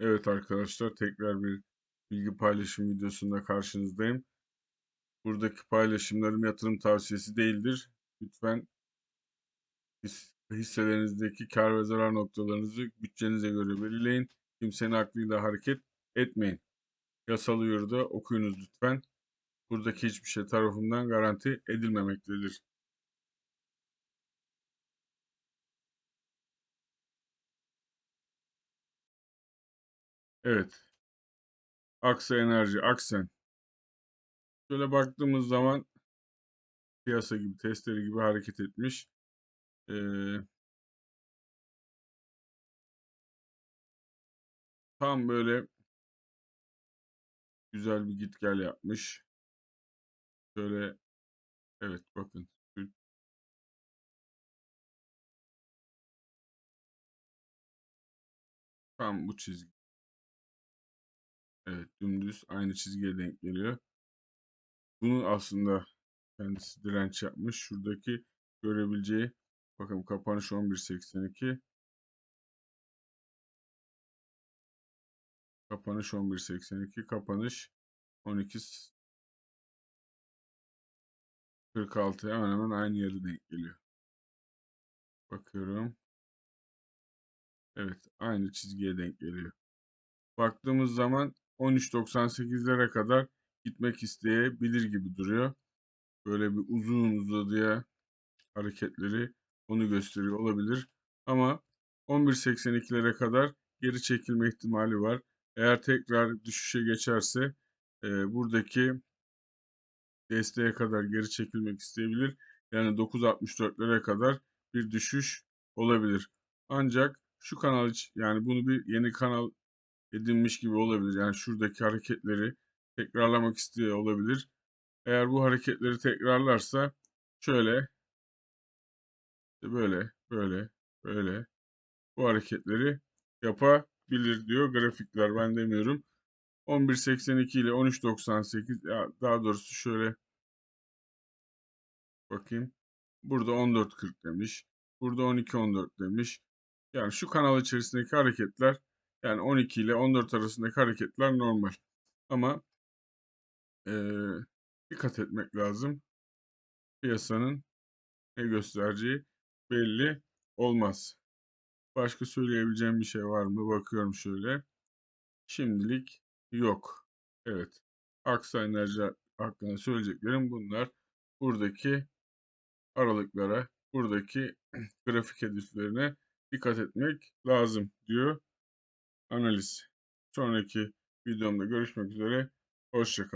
Evet arkadaşlar tekrar bir bilgi paylaşım videosunda karşınızdayım. Buradaki paylaşımlarım yatırım tavsiyesi değildir. Lütfen his- hisselerinizdeki kar ve zarar noktalarınızı bütçenize göre belirleyin. Kimsenin aklıyla hareket etmeyin. Yasal uyarıda okuyunuz lütfen. Buradaki hiçbir şey tarafından garanti edilmemektedir. Evet. Aksa Enerji, Aksen. Şöyle baktığımız zaman piyasa gibi, testleri gibi hareket etmiş. Ee, tam böyle güzel bir git gel yapmış. Şöyle evet bakın. Tam bu çizgi. Dümdüz aynı çizgiye denk geliyor. Bunu aslında kendisi direnç yapmış. Şuradaki görebileceği bakın kapanış 11.82 kapanış 11.82 kapanış 12.46 hemen hemen aynı yere denk geliyor. Bakıyorum. Evet aynı çizgiye denk geliyor. Baktığımız zaman 13.98'lere kadar gitmek isteyebilir gibi duruyor. Böyle bir uzun uzadıya hareketleri onu gösteriyor olabilir. Ama 11.82'lere kadar geri çekilme ihtimali var. Eğer tekrar düşüşe geçerse e, buradaki desteğe kadar geri çekilmek isteyebilir. Yani 9.64'lere kadar bir düşüş olabilir. Ancak şu kanal için yani bunu bir yeni kanal edinmiş gibi olabilir. Yani şuradaki hareketleri tekrarlamak istiyor olabilir. Eğer bu hareketleri tekrarlarsa şöyle böyle böyle böyle bu hareketleri yapabilir diyor grafikler ben demiyorum. 11.82 ile 13.98 ya daha doğrusu şöyle bakayım. Burada 14.40 demiş. Burada 12.14 demiş. Yani şu kanal içerisindeki hareketler yani 12 ile 14 arasındaki hareketler normal. Ama eee, dikkat etmek lazım. Piyasanın ne göstereceği belli olmaz. Başka söyleyebileceğim bir şey var mı? Bakıyorum şöyle. Şimdilik yok. Evet. Aksa Enerji hakkında söyleyeceklerim bunlar. Buradaki aralıklara, buradaki grafik hedeflerine dikkat etmek lazım diyor analiz. Sonraki videomda görüşmek üzere. Hoşçakalın.